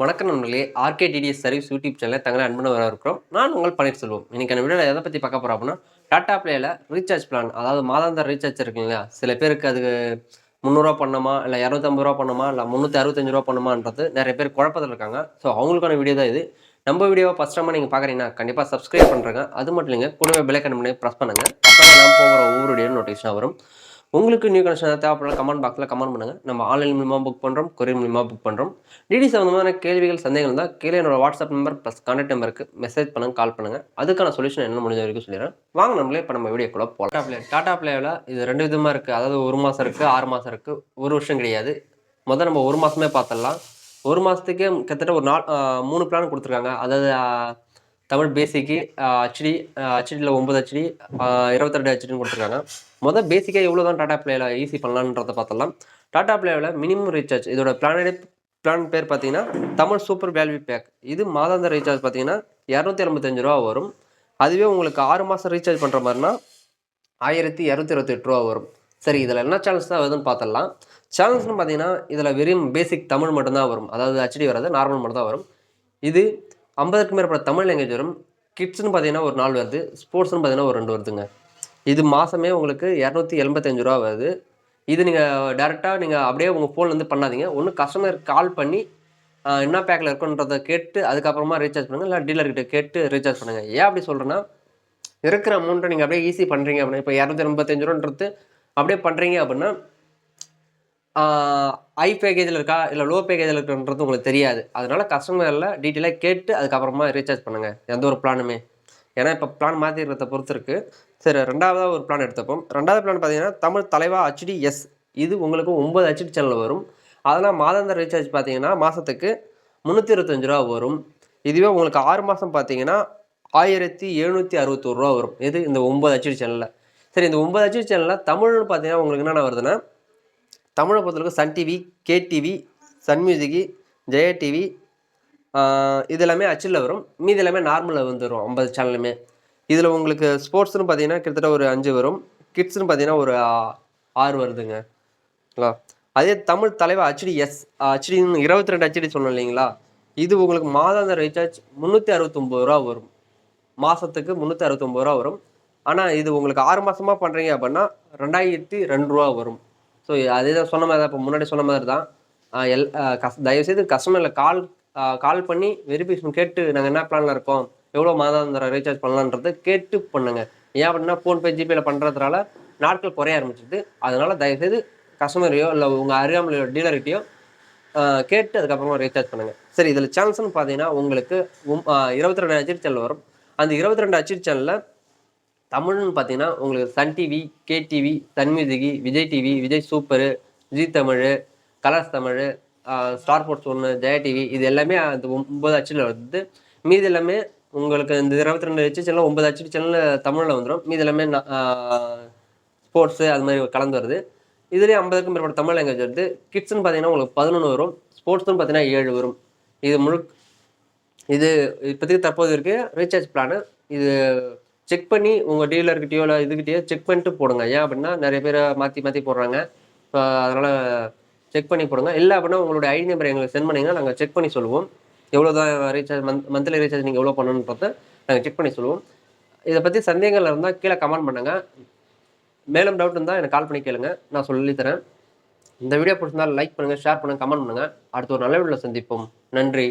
வணக்கம் நண்பர்களே ஆர்கேடிடிஎஸ் service YouTube சேனலில் தங்களை அன்புடன் வர இருக்கிறோம் நான் உங்கள் பன்னீர்செல்வம் இன்னைக்கான வீடியோவில் எதை பற்றி பார்க்க போகிறோம் அப்படின்னா டாடா பிளேயில் ரீசார்ஜ் பிளான் அதாவது மாதாந்திர ரீசார்ஜ் இருக்குங்களா சில பேருக்கு அது முந்நூறுரூவா பண்ணணுமா இல்லை இரநூத்தம்பது ரூபா பண்ணுமா இல்லை முந்நூற்றி அறுபத்தஞ்சு ரூபா பண்ணுமான்றது நிறைய பேர் குழப்பத்தில் இருக்காங்க. ஸோ அவங்களுக்கான வீடியோ தான் இது. நம்ம வீடியோவை ஃபஸ்ட் டைமாக நீங்கள் பார்க்குறீங்கன்னா கண்டிப்பாக சப்ஸ்கிரைப் பண்ணுறாங்க அது மட்டும் இல்லைங்க கூடவே பெல்லைக்கன் பண்ணி ப்ரெஸ் பண்ணுங்கள் அப்போ நான் போகிற ஒவ்வொரு வீடியோ நோட்டிஃபிகேஷன் வரும். உங்களுக்கு நியூ கனெக்ஷன் தேவைப்படல கமெண்ட் பாக்ஸில் கமெண்ட் பண்ணுங்கள் நம்ம ஆன்லைன் மூலியமாக புக் பண்ணுறோம் கொரியர் மூலியமாக புக் பண்ணுறோம் டிடி சம்மந்தமான கேள்விகள் சந்தேகங்கள் இருந்தால் கீழே என்னோட வாட்ஸ்அப் நம்பர் ப்ளஸ் கான்டாக்ட் நம்பருக்கு மெசேஜ் பண்ணுங்க கால் பண்ணுங்கள் அதுக்கான சொல்யூஷன் என்ன முடிஞ்ச வரைக்கும் சொல்லிடுறேன். வாங்க நம்மளே இப்போ நம்ம வீடியோக்குள்ளே போகலாம் டாடா பிளே டாடா பிளேவில் இது ரெண்டு விதமாக இருக்குது அதாவது ஒரு மாதம் இருக்குது ஆறு மாதம் இருக்குது ஒரு வருஷம் கிடையாது. முதல் நம்ம ஒரு மாதமே பார்த்துடலாம். ஒரு மாதத்துக்கே கிட்டத்தட்ட ஒரு நாள் மூணு பிளான் கொடுத்துருக்காங்க. அதாவது தமிழ் பேசிக்கு ஹெச்டி ஹெச்டியில் ஒன்பது ஹெச்டி இருபத்தெட்டு ஹெச்டின்னு கொடுத்துருக்காங்க. மொதல் பேசிக்காக எவ்வளோ தான் டாடா பிளேயில் ஈஸி பண்ணலான்றதை பார்த்தலாம் டாடா பிளேவில் மினிமம் ரீசார்ஜ் இதோட பிளானடி பிளான் பேர் பார்த்தீங்கன்னா தமிழ் சூப்பர் வேல்யூ பேக் இது மாதாந்த ரீசார்ஜ் பார்த்தீங்கன்னா இரநூத்தி எண்பத்தஞ்சு ரூபா வரும். அதுவே உங்களுக்கு ஆறு மாதம் ரீசார்ஜ் பண்ணுற மாதிரினா ஆயிரத்தி இரநூத்தி இருபத்தெட்டு ரூபா வரும். சரி இதில் என்ன சேனல்ஸ் தான் வருதுன்னு பார்த்துடலாம். சேனல்ஸ்னு பார்த்தீங்கன்னா இதில் வெறும் பேசிக் தமிழ் மட்டும்தான் வரும். அதாவது ஹெச்டி வராது நார்மல் மட்டும்தான் வரும். இது ஐம்பதுக்கும் மேற்பட்ட தமிழ் லாங்குவேஜ் வரும். கிட்ஸ்னு பார்த்தீங்கன்னா ஒரு நாலு வருது. ஸ்போர்ட்ஸ்னு பார்த்தீங்கன்னா ஒரு ரெண்டு வருதுங்க. இது மாதமே உங்களுக்கு இரநூத்தி எண்பத்தஞ்சு ரூபா வருது. இது நீங்கள் டேரெக்டாக நீங்கள் அப்படியே உங்கள் ஃபோன்லேருந்து பண்ணாதீங்க. ஒன்று கஸ்டமர் கால் பண்ணி என்ன பேக்கில் இருக்குன்றதை கேட்டு அதுக்கப்புறமா ரீசார்ஜ் பண்ணுங்கள் இல்லை டீலர்கிட்ட கேட்டு ரீசார்ஜ் பண்ணுங்கள் ஏன் அப்படி சொல்கிறேன்னா இருக்கிற அமௌண்ட்டை நீங்கள் அப்படியே ஈஸி பண்ணுறீங்க அப்படின்னா இப்போ இரநூத்தி எண்பத்தஞ்சு ரூபான்றது அப்படியே பண்ணுறீங்க அப்படின்னா ஹை பேக்கேஜில் இருக்கா இல்லை லோ பேக்கேஜில் இருக்குன்றது உங்களுக்கு தெரியாது. அதனால கஸ்டமரில் டீட்டெயிலாக கேட்டு அதுக்கப்புறமா ரீசார்ஜ் பண்ணுங்கள் எந்த ஒரு பிளானுமே ஏன்னா இப்போ பிளான் மாற்றிக்கிறத பொறுத்து இருக்குது சரி ரெண்டாவதாக ஒரு பிளான் எடுத்துப்போம். ரெண்டாவது பிளான் பார்த்தீங்கன்னா தமிழ் தலைவா ஹச்டி எஸ் இது உங்களுக்கு ஒம்பது ஹச்டி சேனல் வரும். அதெல்லாம் மாதாந்திர ரீசார்ஜ் பார்த்தீங்கன்னா மாதத்துக்கு முந்நூற்றி இருபத்தஞ்சி ரூபா வரும். இதுவே உங்களுக்கு ஆறு மாதம் பார்த்தீங்கன்னா ஆயிரத்தி எழுநூற்றி அறுபத்தோரு ரூபா வரும். இது இந்த ஒம்பது ஹச்டி சேனலில் சரி இந்த ஒம்பது ஹச்டி சேனலில் தமிழ்னு பார்த்தீங்கன்னா உங்களுக்கு என்னென்ன வருதுன்னா தமிழை பொறுத்தளவுக்கு Sun TV KTV Sun music Jaya TV இது எல்லாமே அச்சில் வரும். மீதி எல்லாமே நார்மலில் வந்துடும் ஐம்பது சேனலுமே இதில் உங்களுக்கு ஸ்போர்ட்ஸ்னு பார்த்தீங்கன்னா கிட்டத்தட்ட ஒரு அஞ்சு வரும். கிட்ஸ்னு பார்த்தீங்கன்னா ஒரு ஆறு வருதுங்க. அதே தமிழ் தலைவர் ஹெச்டி எஸ் ஹச்டின்னு இருபத்தி ரெண்டு ஹெச்டி சொன்னோம் இல்லைங்களா? இது உங்களுக்கு மாதாந்திர ரீசார்ஜ் முந்நூற்றி அறுபத்தொம்போது ரூபா வரும். மாதத்துக்கு முந்நூற்றி அறுபத்தொம்பது ரூபா வரும். ஆனால் இது உங்களுக்கு ஆறு மாதமாக பண்ணுறீங்க அப்படின்னா ரெண்டாயிரத்தி ரெண்டு ரூபா வரும். ஸோ அதே தான் சொன்ன மாதிரி தான் இப்போ முன்னாடி சொன்ன மாதிரி தான். எல் கஸ் தயவுசெய்து கஸ்டமரில் கால் கால் பண்ணி வெரிஃபிகேஷன் கேட்டு நாங்கள் என்ன பிளானில் இருக்கோம் எவ்வளோ மாதாந்திரம் ரீசார்ஜ் பண்ணலான்றதை கேட்டு பண்ணுங்கள் ஏன் அப்படின்னா ஃபோன்பே ஜிபேல பண்ணுறதுனால நாட்கள் குறைய ஆரம்பிச்சிது அதனால் தயவுசெய்து கஸ்டமரையோ இல்லை உங்கள் அருகாமலையோ டீலர்கிட்டையோ கேட்டு அதுக்கப்புறமா ரீசார்ஜ் பண்ணுங்கள் சரி இதில் சேனல்ஸ்னு பார்த்தீங்கன்னா உங்களுக்கு இருபத்தி ரெண்டு ஹெச்டி சேனல் வரும். அந்த இருபத்தி ரெண்டு ஹெச்டி சேனலில் தமிழ்னு பார்த்தீங்கன்னா உங்களுக்கு Sun TV KTV Sun music Vijay TV Vijay super Zee Tamil Colors Tamil Star Sports ஒன்று ஜெயா டிவி இது எல்லாமே அந்த ஒம்பது அச்சில் வருது மீதி எல்லாமே உங்களுக்கு இந்த இருபத்தி ரெண்டு அச்சு சேனல் ஒம்பது அச்சு சேனல் தமிழில் வந்துடும் மீதி எல்லாமே ஸ்போர்ட்ஸு அது மாதிரி கலந்து வருது. இதுலேயே ஐம்பதுக்கும் மேற்பட்ட தமிழ் லாங்குவேஜ் வருது. கிட்ஸ்னு பார்த்தீங்கன்னா உங்களுக்கு பதினொன்று வரும். ஸ்போர்ட்ஸ்னு பார்த்தீங்கன்னா ஏழு வரும். இது முழு இது இப்போதைக்கு தற்போது இருக்குது ரீசார்ஜ் பிளானு இது செக் பண்ணி உங்கள் டீலர்கிட்டயோ இல்லை இதுக்கிட்டயோ செக் பண்ணிட்டு போடுங்க. ஏன் அப்படின்னா நிறைய பேர் மாற்றி மாற்றி போடுறாங்க. அதனால் செக் பண்ணி போடுங்க. இல்லை அப்படின்னா உங்களுடைய ஐடி நம்பர் எங்களுக்கு சென்ட் பண்ணிங்கன்னா நாங்கள் செக் பண்ணி சொல்லுவோம். எவ்வளோ தான் ரீசார்ஜ் மந்த் மந்த்லி ரீசார்ஜ் நீங்கள் எவ்வளோ பண்ணணுன்றத நாங்கள் செக் பண்ணி சொல்லுவோம். இதை பற்றி சந்தேகங்கள் இருந்தால் கீழே கமெண்ட் பண்ணுங்கள் மேலும் டவுட் இருந்தால் எனக்கு கால் பண்ணி கேளுங்க. நான் சொல்லித்தரேன் இந்த வீடியோ பிடிச்சிருந்தால் லைக் பண்ணுங்கள் ஷேர் பண்ணுங்கள் கமெண்ட் பண்ணுங்கள் அடுத்த ஒரு நல்ல வீடியோவில் சந்திப்போம். நன்றி.